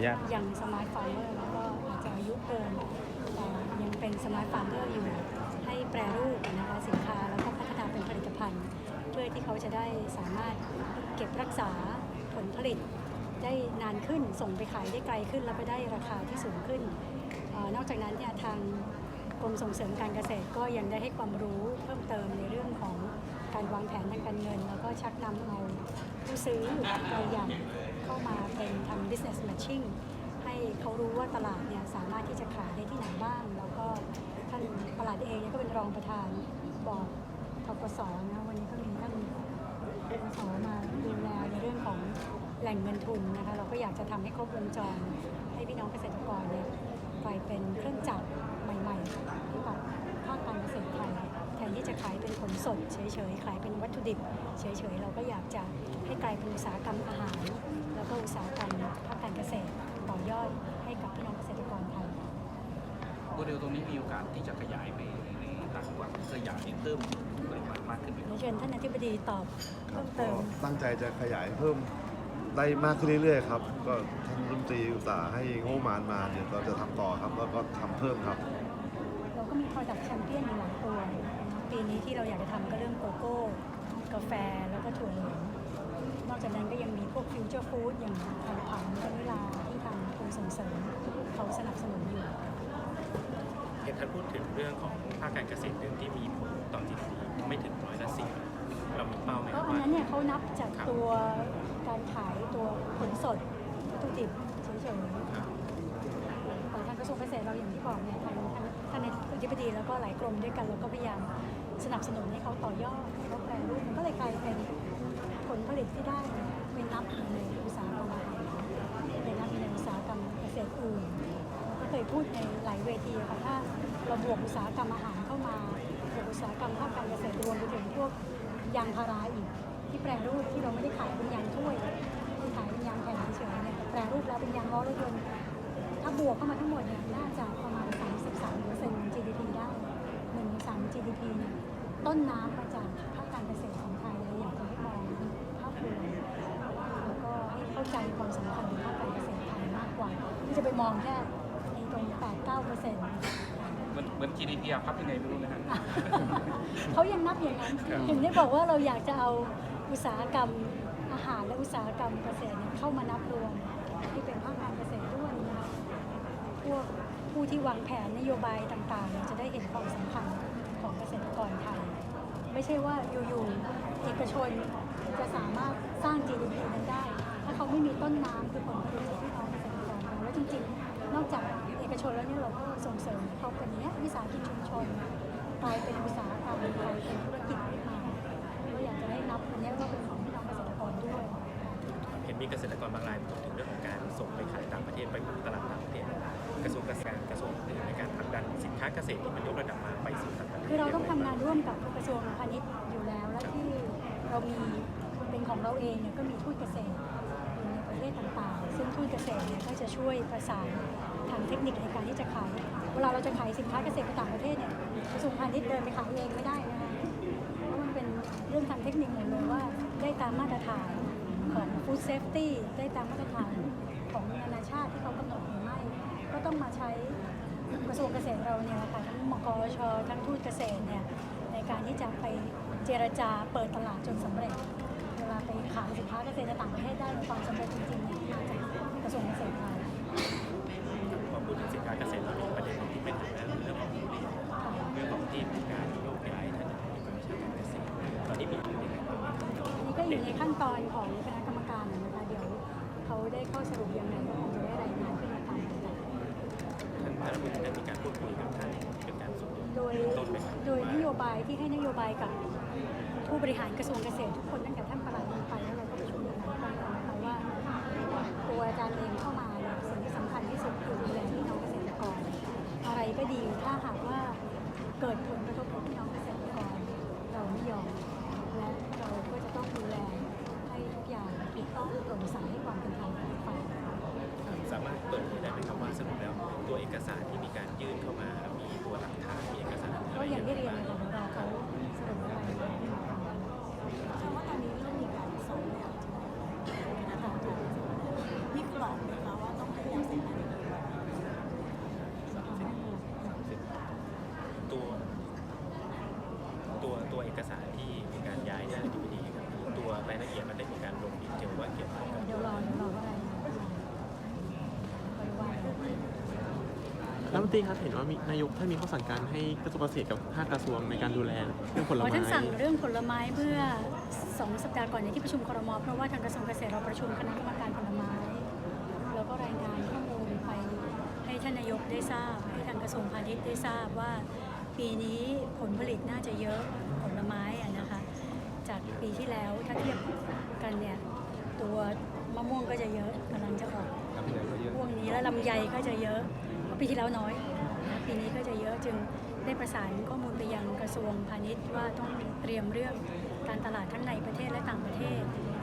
อนุญาต ยังสมาร์ทฟาร์มเมอร์แล้วก็อาจจะอายุเกินแต่ยังเป็นสมาร์ทฟาร์มเมอร์อยู่ ให้แปรรูปนะคะสินค้าแล้วก็พัฒนาเป็นผลิตภัณฑ์ เพื่อที่เขาจะได้สามารถเก็บรักษาผลผลิตได้นานขึ้นส่งไปขายได้ไกลขึ้น แล้วก็ได้ราคาที่สูงขึ้นออนอกจากนั้นเนี่ยทางกรมส่งเสริมการเกษตรก็ยังได้ให้ความรู้เพิ่มเติมในเรื่องของการวางแผนทางการเงิน แล้วก็ชักนำเอาผู้ซื้อรายใหญ่ เข้ามาเป็นทำ business matching ให้เขารู้ว่าตลาดเนี่ยสามารถที่จะขายได้ที่ไหนบ้าง แล้วก็ท่านประหลัดเองเนี่ยก็เป็นรองประธานบอร์ดทกสนะวันนี้ก็มีท่านสมาดูแลในเรื่องของแหล่งเงินทุนนะคะเราก็อยากจะทำให้ครบวงจรให้พี่น้องเกษตรกรเนี่ยกลายเป็นเครื่องจักรใหม่ๆให้กับภาคการเกษตรไทยแทนที่จะขายเป็นผลสดเฉยๆขายเป็นวัตถุดิบเฉยๆเราก็อยากจะให้กลายเป็นอุตสาหกรรมอาหาร แล้วก็อุตสาหกรรมภาคการเกษตรต่อยอดให้กับพี่น้องเกษตรกรไทยโมเดลตรงนี้มีโอกาสที่จะขยายไปในต่างจังหวัดขยายเพิ่มปริมาณมากขึ้นไหมคเดี๋รัยบวเชิญท่านอธิบดีตอบครัเพิ่บมก็เติม ตั้งใจจะขยายเพิ่มได้มากขึ้นเรื่อยๆครับ ก็ท่านรัฐมนตรีอุตส่าห์ให้งบประมาณมาเดี๋ยวเราจะทำต่อครับ แล้วก็ทำเพิ่มครับ เราก็มี product champion อยู่หลายตัว ปีนี้ที่เราอยากจะทำก็เรื่องโกโก้ กาแฟแล้วก็ถั่วเหลือง นอกจากนั้นก็ยังมีพวกฟิวเจอร์ฟู้ดอย่างไข่ผังวานิลาที่ทางกรมส่งเสริมเขาสนับสนุนอยู่เห็นท่านพูดถึงเรื่องของภาคการเกษตรเรื่องที่มีผลต่อ GDP ไม่ถึงร้อยละสิบเรามีเป้าไหมคก็รับอันว่านั้นเนี่ยเขานับจากครับตัวการขายตัวผลสดวัตถุดิบเฉยครับๆแต่ทางกระทรวงเกษตรเราอย่างที่บอกเนี่ยทางทางท่านอธิบดีแล้วก็หลายกรมด้วยกันเราก็พยายามสนับสนุนให้เขาต่อยอดให้เขาแปรรูปมันก็เลยกลายเป็น ผลิตที่ได้เนี่ยเป็นนับในอุตสาหกรรมอาหารเป็นนับในอุตสาหกรรมเกษตรอื่นก็เคยพูดในหลายเวทีค่ะถ้าเราบวกอุตสาหกรรมอาหารเข้ามาบวกอุตสาหกรรมภาคการเกษตรรวมไปถึงพวกยางพาราอีก ที่แปรรูปที่เราไม่ได้ขายเป็นยางถ้วยที่ขายเป็นยางแผ่นเฉยเนี่ยแปรรูปแล้วเป็นยางล้อรถยนต์ถ้าบวกเข้ามาทั้งหมดเนี่ยน่าจะประมาณ 33เปอร์เซ็นต์ GDP ได้หนึ่งในสาม GDP เนี่ยต้นน้ำมาจาก ให้เข้าใจความสำคัญของภาคการเกษตรไทยมากกว่า ที่จะไปมองแค่ไอ้ตรง8-9เปอร์เซ็นต์เหมือนเหมือน GDP อะครับยังไงไม่รู้นะฮะ เขายังนับอย่างนั้นถึงได้บอกว่าเราอยากจะเอาอุตสาหกรรมอาหารและอุตสาหกรรมเกษตรเนี่ยเข้ามานับรวมที่เป็นภาคการเกษตรด้วยนะคะพวกผู้ที่วางแผนนโยบายต่างๆเนี่ยจะได้เห็นความสำคัญของเกษตรกรไทย ไม่ใช่ว่าอยู่ๆเอกชนจะสามารถสร้าง GDP นั้นได้ ถ้าเขาไม่มีต้นน้ำคือผลผลิตจากพี่น้องเกษตรกรเราแล้วจริงๆ นอกจากเอกชนแล้วเนี่ยเราก็ส่งเสริมเขาเป็นเนี้ยวิสาหกิจชุมชนกลายเป็นอุตสาหกรรมกลายเป็นธุรกิจขึ้นมาก็อยากจะให้นับอันเนี้ยว่าเป็นของพี่น้องเกษตรกรด้วยเห็นมีเกษตรกรบางรายพูดถึงเรื่องของการส่งไปขายต่างประเทศไปตลาดต่างประเทศกระทรวงเกษตรกระทรวงอื่นในการผลักดันสินค้าเกษตรที่มันยกระดับมาไปสู่ต่างประเทศคือเราต้องทำงานร่วมกับกระทรวงพาณิชย์อยู่แล้วและที่เรามีเป็นของเราเองเนี่ยก็มีทูตเกษตร ต่างๆ ซึ่งทูตเกษตรเนี่ยก็จะช่วยประสานทางเทคนิคในการที่จะขาย เวลาเราจะขายสินค้าเกษตรไปต่างประเทศเนี่ยกระทรวงพาณิชย์เดินไปขายเองไม่ได้นะคะ เพราะมันเป็นเรื่องทางเทคนิคหมดเลยว่าได้ตามมาตรฐานของ Food Safety ได้ตามมาตรฐานของนานาชาติที่เขากำหนดหรือไม่ ก็ต้องมาใช้กระทรวงเกษตรเราเนี่ยค่ะทั้งมกชทั้งทูตเกษตรเนี่ยในการที่จะไปเจรจาเปิดตลาดจนสำเร็จ ลาไปขายสินค้าเกษตรในต่างประเทศได้ในความสำเร็จจริงๆเนี่ยมาจากกระทรวงเกษตรไทยพอพูดถึงสินค้าเกษตรเรามีประเด็นหนึ่งที่เป็นถึงแล้วเรื่องของเรียนค่ะเรื่องของที่มีการโยกย้ายท่านที่กรมวิชาการเกษตรตอนนี้มีอยู่ในการอันนี้ก็อยู่ในขั้นตอนของคณะกรรมการนะคะเดี๋ยวเขาได้ข้อสรุปยังไงก็คงจะได้รายงานขึ้นมาตามลำดับท่านรัฐมนตรีได้มีการพูดคุยกับท่านเป็นการส่วนตัวโดยนโดยนโยบายที่ให้นโยบายกับผู้บริหารกระทรวงเกษตรทุกคนตั้งแต่ มนตรีครับเห็นว่ามีนายกท่านมีข้อสั่งการให้กระทรวงเกษตรกับภาคกระทรวงในการดูแลเรื่องผลไม้ท่านสั่งเรื่องผลไม้เมื่อสองสัปดาห์ก่อนในที่ประชุมครมเพราะว่าทางกระทรวงเกษตรเราประชุมคณะกรรมการผลไม้แล้วก็รายงานข้อมูลไปให้ท่านนายกได้ทราบ ให้ทางกระทรวงพาณิชย์ได้ทราบว่า ปีนี้ผลผลิตน่าจะเยอะผลไม้อะนะคะ จากปีที่แล้วถ้าเทียบกันเนี่ยตัวมะม่วงก็จะเยอะกำลังจะออกม่วงนี้แล้วลำไยก็จะเยอะ ปีที่แล้วน้อย ปีนี้ก็จะเยอะจึงได้ประสานข้อมูลไปยังกระทรวงพาณิชย์ว่าต้องเตรียมเรื่องการตลาดทั้งในประเทศและต่างประเทศ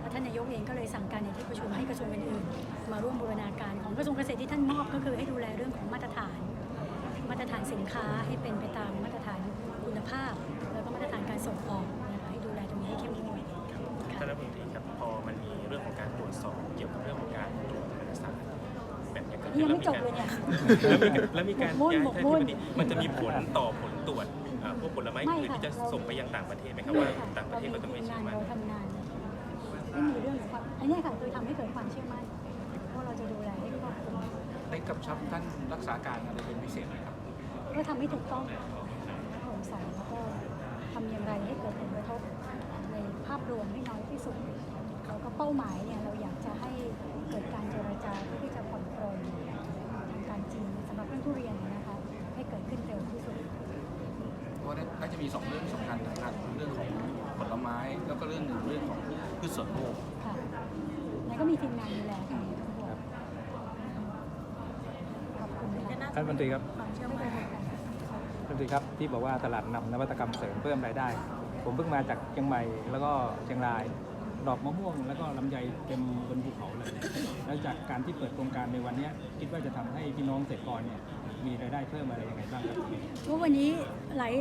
แล้วท่านนายกเองก็เลยสั่งการในที่ประชุมให้กระทรวงอื่นๆมาร่วมบูรณาการของกระทรวงเกษตรที่ท่านมอบก็คือให้ดูแลเรื่องของมาตรฐาน มาตรฐานสินค้าให้เป็นไปตามมาตรฐานคุณภาพ แล้วก็มาตรฐานการส่งออก ยังไม่จบเลยเนี่ย แล้วมีการหมกมุ่นย้ายหมกท่านมุ่ที่นปฏิมันจะมีผลต่อผลตรวจอ่าพวกผลไม้ไม่อื่นค่ะ ที่จะเราส่งไปยังต่างประเทศไหมครับไม่ว่าค่ะต่างประเทศก็จะไม่เราเชื่อทำงานมั่น เราทำงานไม่มีเรื่องของความอันเนี้ยค่ะคือทำให้เกิดความเชื่อมั่นว่าเราจะดูแลให้ครอบคลุมได้กำชับท่านรักษาการอะไรเป็นพิเศษไหมครับ ก็ทำให้ถูกต้องโปร่งใสแล้วก็ทำอย่างไรให้เกิดผลกระทบในภาพรวมให้น้อยที่สุดแล้วก็เป้าหมายเนี่ยเราอยากจะให้เกิดการ มีสองเรื่องสำคัญนะครับเรื่องของผลไม้แล้วก็เรื่องหนึ่งเรื่องของพืชสวนโลก ค่ะ แล้วก็มีทีมงานดูแลค่ะทั้งหมดขอบคุณค่ะท่านรัฐมนตรีครับความเชื่อมั่นกันท่านรัฐมนตรีครับที่บอกว่าตลาดนำนวัตกรรมเสริมเพิ่มรายได้ ผมเพิ่งมาจากเชียงใหม่แล้วก็เชียงราย ดอกมะม่วง แล้วก็ลำไยเต็มบนภูเขาเลย แล้วจากการที่เปิดโครงการในวันเนี้ยคิดว่าจะทำให้พี่น้องเกษตรกรเนี่ยมีรายได้เพิ่มอะไรยังไงบ้างครับว่าวันนี้หลาย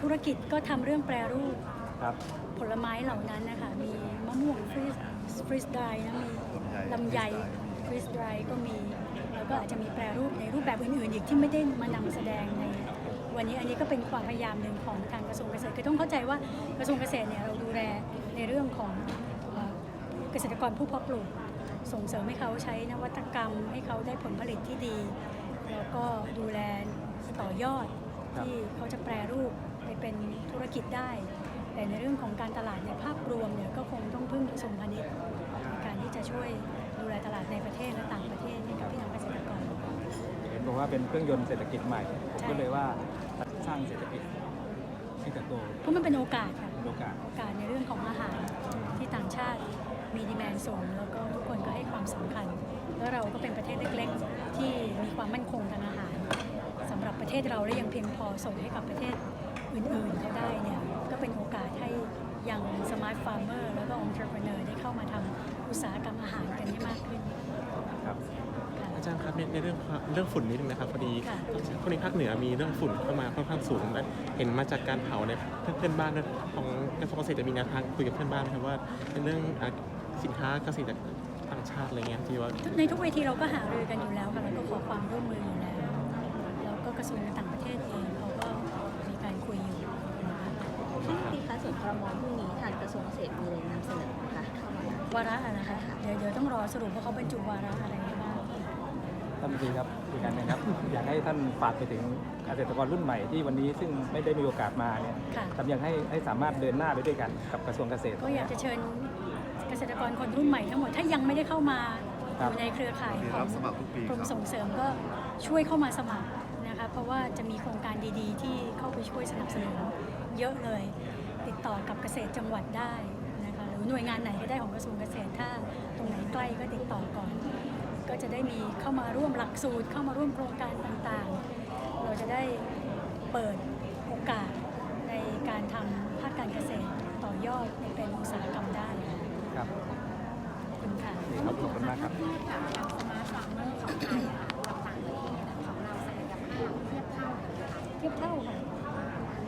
ธุรกิจก็ทำเรื่องแปรรูปครับ ผลไม้เหล่านั้นนะคะ มีมะม่วงฟรีสฟรีสไดนะมีลำไยฟรีสไดก็มี แล้วก็อาจจะมีแปรรูปในรูปแบบอื่นๆ อีกที่ไม่ได้มานำแสดงใน วันนี้อันนี้ก็เป็นความพยายามหนึ่งของทางกระทรวงเกษตรคือต้องเข้าใจว่ากระทรวงเกษตรเนี่ยเราดูแลในเรื่องของเอ่อเกษตรกรผู้เพาะปลูก ส่งเสริมให้เขาใช้นวัตกรรม ให้เขาได้ผลผลิตที่ดี แล้วก็ดูแลต่อยอดครับที่เขาจะแปรรูปไป เป็นธุรกิจได้ แต่ในเรื่องของการตลาดในภาพรวมเนี่ยก็คงต้องพึ่งกระทรวงพาณิชย์ในการที่จะช่วยดูแลตลาดในประเทศและต่างประเทศให้กับพี่น้องเกษตรกร เห็นบอกว่าเป็นเครื่องยนต์เศรษฐกิจใหม่ผมใช่ก็เลยว่าสร้างเศรษฐกิจให้เติบโตเพราะมันเป็นโอกาสค่ะเป็นโอกาส โอกาสในเรื่องของอาหารที่ต่างชาติมีดีแมนสูงแล้วก็ทุกคนก็ให้ความสำคัญ แล้วเราก็เป็นประเทศเล็กๆ ที่มีความมั่นคงทางอาหารสำหรับประเทศเราและยังเพียงพอส่งให้กับประเทศ อื่นๆเขาได้เนี่ยก็เป็นโอกาสให้ยังสมาร์ทฟาร์มเมอร์แล้วก็องค์ประกอบได้เข้ามาทำอุตสาหกรรมอาหารกันให้มากขึ้น ครับค่ะอาจารย์ครับในในเรื่องความเรื่องฝุ่นนิดนึงนะครับพอดีค่ะคนในภาคเหนือมีเรื่องฝุ่นเข้ามาค่อนข้างสูงและเห็นมาจากการเผาในเพื่อนบ้านด้วยของกระทรวงเกษตรจะมีแนวทางคุยกับเพื่อนบ้านไหมครับว่าเป็นเรื่องอะสินค้าเกษตรต่างชาติอะไรเงี้ยที่ว่า ในทุกเวทีเราก็หารือกันอยู่แล้วค่ะแล้วก็ขอความร่วมมืออยู่แล้วแล้วก็กระทรวงการต่างประเทศเองเขาก็มีการคุยอยู่นะคะ ท่านรัฐมนตรีคะส่วนครมพรุ่งนี้ทางกระทรวงเกษตรมีอะไรนำเสนอคะเข้ามาวาระอะนะคะ เดี๋ยวเดี๋ยวต้องรอสรุปว่าเขาบรรจุวาระอะไรให้บ้างท่านรัฐมนตรีครับอีกการหนึงครับ อยากให้ท่านฝากไปถึงเกษตรกรรุ่นใหม่ที่วันนี้ซึ่งไม่ได้มีโอกาสมาเนี่ยค่ะ ทำยังให้ให้สามารถเดินหน้าไปด้วยกันกับกระทรวงเกษตร ก็อยากจะเชิญเกษตรกรคนรุ่นใหม่ทั้งหมด ถ้ายังไม่ได้เข้ามาอครับ ยู่ในเครือข่ายมีขอรังบสมัครทุกปีกรมครับ ส่งเสริมก็ช่วยเข้ามาสมัครนะคะ เพราะว่าจะมีโครงการดีๆ ที่เข้าไปช่วยสนับสนุน เยอะเลย ติดต่อกับเกษตรจังหวัดได้นะคะหรือหน่วยงานไหนก็ได้ของกระทรวงเกษตรถ้าตรงไหนใกล้ก็ติดต่อก่อน ก็จะได้มีเข้ามาร่วมหลักสูตร เข้ามาร่วมโครงการต่างๆ เราจะได้เปิดโอกาสในการทำภาคการเกษตรต่อยอดในเป็นอุตสาหกรรมได้ค่ะครับขอบคุณค่ะ ครับขอบคุณมากครับสมาร์ทฟาร์มเมอร์ของไทยอะกับต่างประเทศอะของเราศักยภาพเทียบเท่ากันไหมคะ เทียบเท่าค่ะ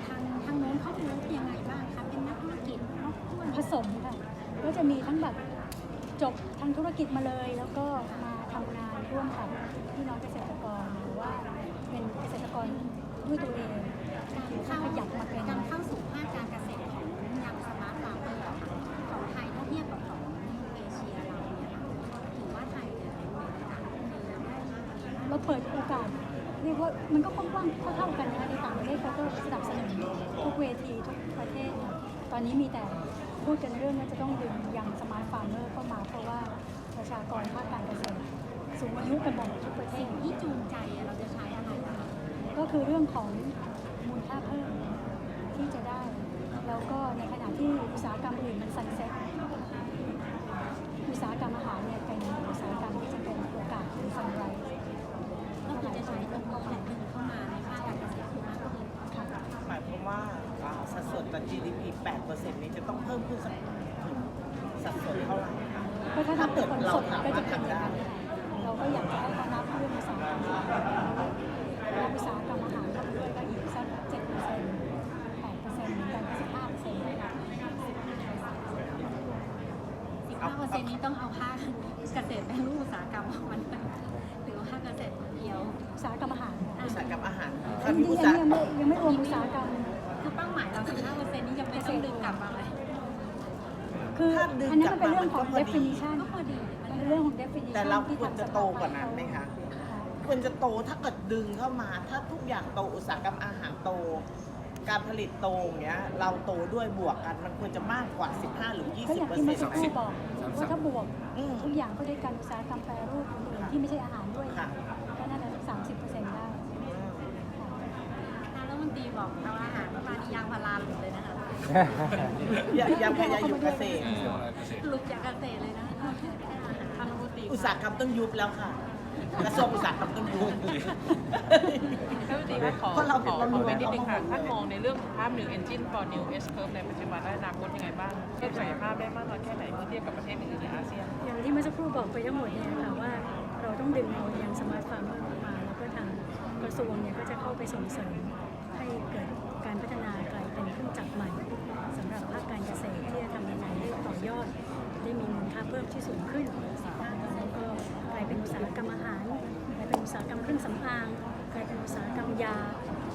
ทางทางโน้นเขาดูยังไงบ้างคะเป็นนักธุรกิจครอบครัว ผสมค่ะ ก็ จะมีทั้งแบบจบทางธุรกิจมาเลย แล้วก็มาทำงานร่วมกับพี่น้องเกษตรกรหรือว่าเป็นเกษตรกรด้วยตัวเองหรือถ้าขยับมาเป็นการเข้าสู่ภาคการเกษตรของยังสมาร์ทฟาร์มเมอร์ของไทยถ้าเทียบกับของเอเชียเราเนี่ยค่ะถือว่าไทยเนี่ยเป็นระดับเราเปิดโอกาสเรียกว่ามันก็กว้างๆเท่าๆกันนะคะในต่างประเทศเขาก็สนับสนุนทุกเวทีทุกประเทศ ตอนนี้มีแต่พูดกันเรื่องว่าจะต้องดึงยังสมาร์ทฟาร์มเมอร์เข้ามาเพราะว่าประชากรภาคการเกษตรสูงอายุกันหมดทุกประเทสิ่ศงที่จูงใจเราจะใช้อะไรคะก็คือเรื่องของมูลค่าเพิ่มที่จะได้ แล้วก็ในขณะที่อุตสาหกรรมอื่นมันสันเซ็ตอุตสาหกรรมอาหารเนี่ยเป็นอุตสาหกรรมที่จะเป็นโอกาสเป็นสันไรก็คือจะใช้ตรงนี้แหละ ต่อ GDP 8%นี้จะต้องเพิ่มขึ้นสักถึงสัดส่วนเท่าไหร่คะก็ถ้าทำเป็นผลสดก็จะเป็นอย่างนั้นค่ะเราก็อยากจะให้เขานับเรื่องอุตสาหกรรมอาหารแล้วอุตสาหกรรมอาหารเข้าไปด้วยก็อีกสักเจ็ดเปอร์เซ็นต์แปดเปอร์เซ็นต์เหมือนกันสิบห้าเปอร์เซ็นต์15%นี้ต้องเอาภาคเกษตรเป็นรูปอุตสาหกรรมของมันด้วยหรือว่าภาคเกษตรเดียวอุตสาหกรรมอาหารอุตสาหกรรมอาหารจถ้าริมีงอุๆตอัสานหนี้ยังไม่ยังไม่รวมอุตสาหกรรม คือเป้าหมายเรา 15%นี้ยังไม่ต้องดึงกลับมาเลย คือถ้าดึงอันนี้กลัมับนเป็นมาเรื่องของมันก็พอดี definition ก็พอดีมันเป็นเรื่องของ definition แต่เราที่ควรจะโตกว่านั้นไหมคะควรจะโตถ้าเกิดดึงเข้ามา ถ้าทุกอย่างโตอุตสาหกรรมอาหารโต การผลิตโตอย่างเงี้ยเราโตด้วยบวกกันมันควรจะมากกว่า 15 หรือ ก็อย่างที่เมื่อสักครู่20%บอกว่าถ้าบวกอืมทุกอย่างก็ด้วยกันอุตสาหกรรมแปรรูปอื่นๆที่ไม่ใช่อาหารด้วยค่ะ ก็น่าจะสามสิบเปอร์เซ็นต์ได้ นายรัฐมนตรีบอกเอาอาหารมาในยางพาราหลุดเลยนะคะอย่าอย่าพยายามอยู่เกษตร หลุดจากเกษตรเลยนะทางรัฐมนตรีอุตสาหกรรมต้องยุบแล้วค่ะกระทรวงอุตสาหกรรมต้องยุบก็ดีว่าขอเพราะเราขอเราขรู้อเป็นนิดนึงค่ะเรามองท่านมองในเรื่องของภาพ New Engine for New S Curve ในปัจจุบันและอนาคตยังไงบ้างเทียบศักยภาพได้มากน้อยแค่ไหนเมื่อเทียบกับประเทศอื่นๆในอาเซียน อย่างที่เมื่อสักครู่บอกไปทั้งหมดเนี่ยค่ะว่าเราต้องดึงเอาอย่างสมาร์ทฟาร์มเมอร์มาแล้วก็ทางกระทรวงเนี่ยก็จะเข้าไปส่งเสริม ใหม่สำหรับภาคการเกษตรที่จะทำยังไงให้ต่อยอด ได้มีมูลค่าเพิ่มที่สูงขึ้นแล้วก็กลายเป็นอุตสาหกรรมอาหารกลายเป็นอุตสาหกรรมเครื่องสำอางกลายเป็นอุตสาหกรรมยา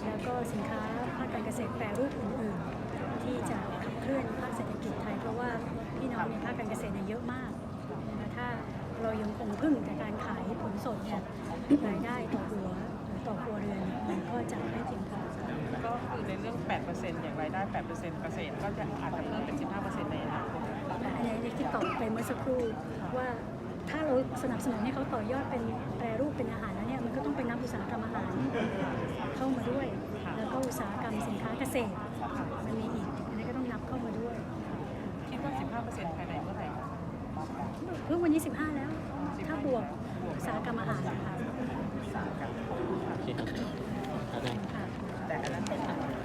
แล้วก็สินค้าภาคการเกษตรแปรรูปอื่นๆ ที่จะขับเคลื่อนภาคเศรษฐกิจไทย เพราะว่าพี่น้องในภาคการเกษตรเนี่ยเยอะมากนะถ้าเรายังคงพึ่งแต่การขายผลสดเนี่ยรายได้ต่อหัวหรอต่อครัวเรือนมันก็จะไม่เพียงพอ ก็คือในเรื่อง 8%อย่างรายได้ 8%เกษตรก็จะอาจจะเพิ่มเป็น 15%ในอนาคตอันนี้ที่ตอบไปเมื่อสักครู่ว่าถ้าเราสนับสนุนให้เขาต่อยอดเป็นแปรรูปเป็นอาหารแล้วเนี่ยมันก็ต้องเป็นนักอุตสาหกรรมอาหารเข้ามาด้วย แล้วก็อุตสาหกรรมสินค้าเกษตรมันมีอีกอันนี้ก็ต้องนับเข้ามาด้วย คิดว่า 15%ภายในเมื่อไหร่คะเพิ่งวันนี้ 15 แล้ว ถ้าบวกอุตสาหกรรมอาหารนะคะโอเคครับอาจารย์ค่ะ แต่อันนั้นเป็น